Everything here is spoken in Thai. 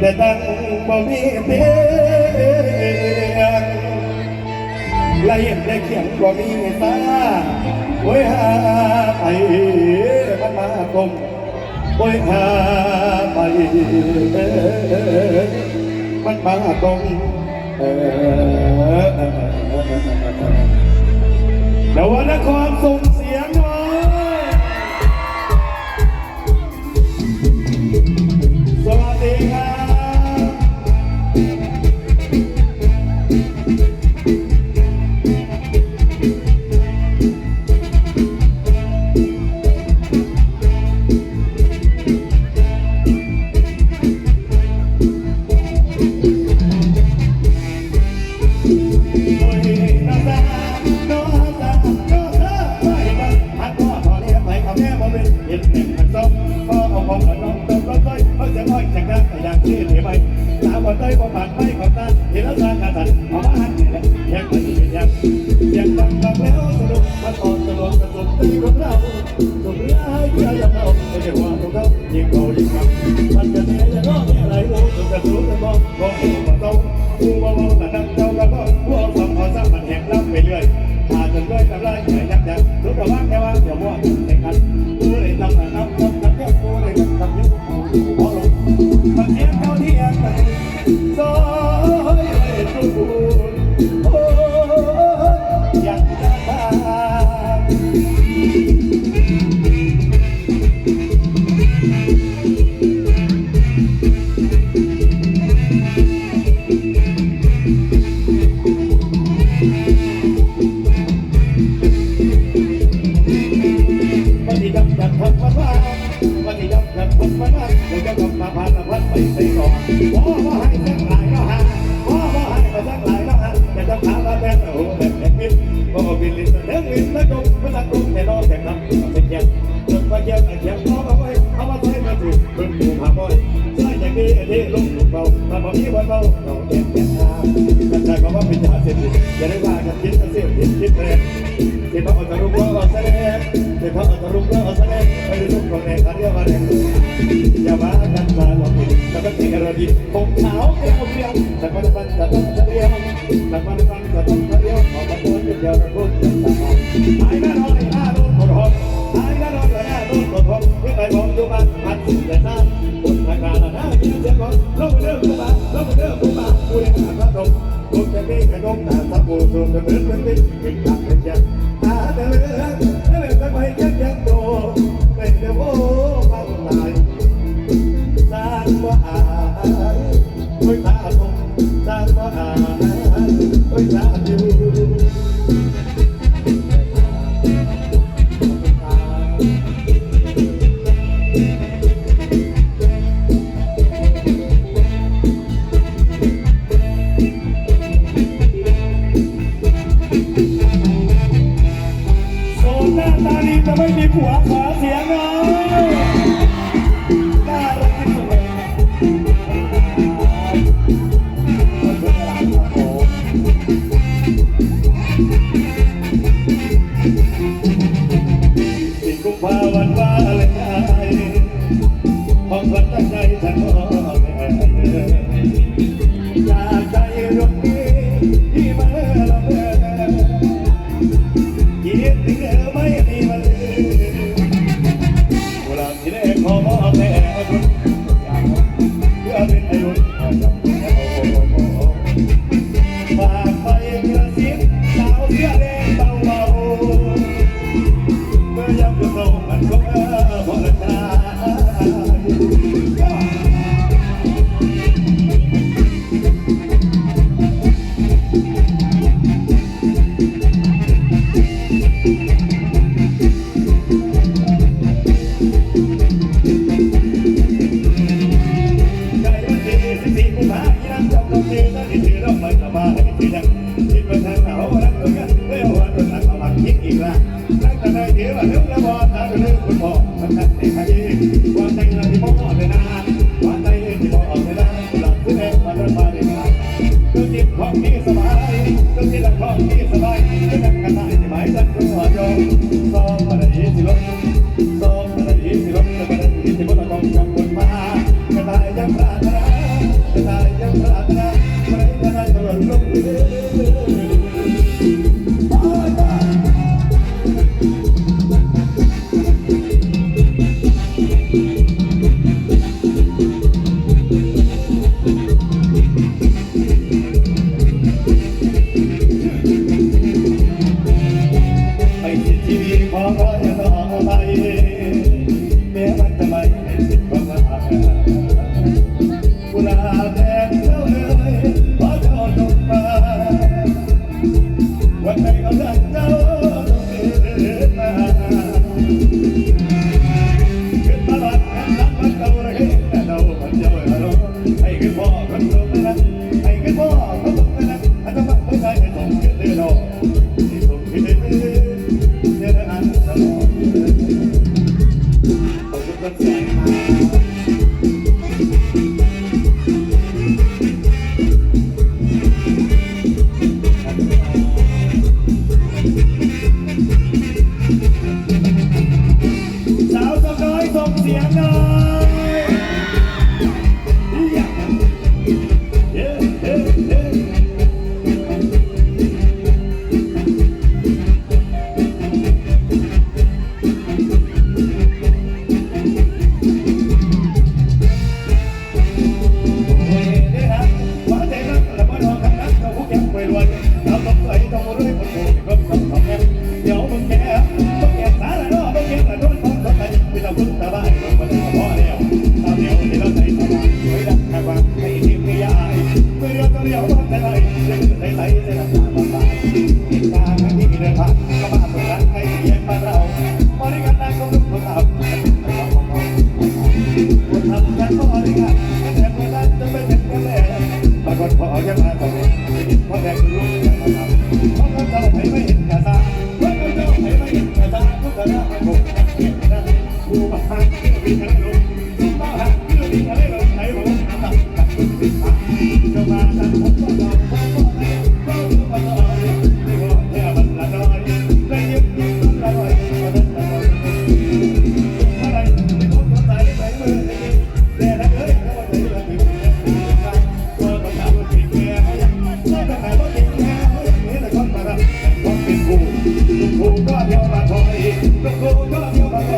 แต่ตังบ่มีเตียงละเอียดได้เขียงบ่มีตาโวยหาไปมันมาคมโวยหาไปมันมาคมเออแต่ว่านครสง ผมเป็นรถไฟเขาจะอ้อยจากนั้นแต่อยากชื่อเหรืไม่ตามวันไต้บ่ผ่านไป لا يعيش หูแม่แม่มิดบ่บินลินแม่มิดนะจงไม่ตักรุกแน่นอนแต่นำเป็นยังจนมาเยี่ยมเยี่ยมมาไว้เอามาใช้มาถูกเพิ่ถูกหาบ่อยใช่อย่างนี้อันนี้ลุกเบาทำแบบนี้บ่เบาเราเจ็บแก่ตาแต่ใจก็ว่าเป็นยาเสพติดอย่าได้ว่ากันคิดกัเสียคิดคิดแรงเจ็บพระตรุกว่าอัตแรงเจ็บพระอัรุกว่าอัตแรงไม่ได้ลุกขรงขันเรียว่าแรงอย่ว่ากันมาหลอกแต่ก็เป็นกรณีผมขาวแก้วเพียงแต่ปัจจุบันแต่ต้องเรียงแต่ปัจจุบัน Bye. ก็เ大条大船大经被我条大船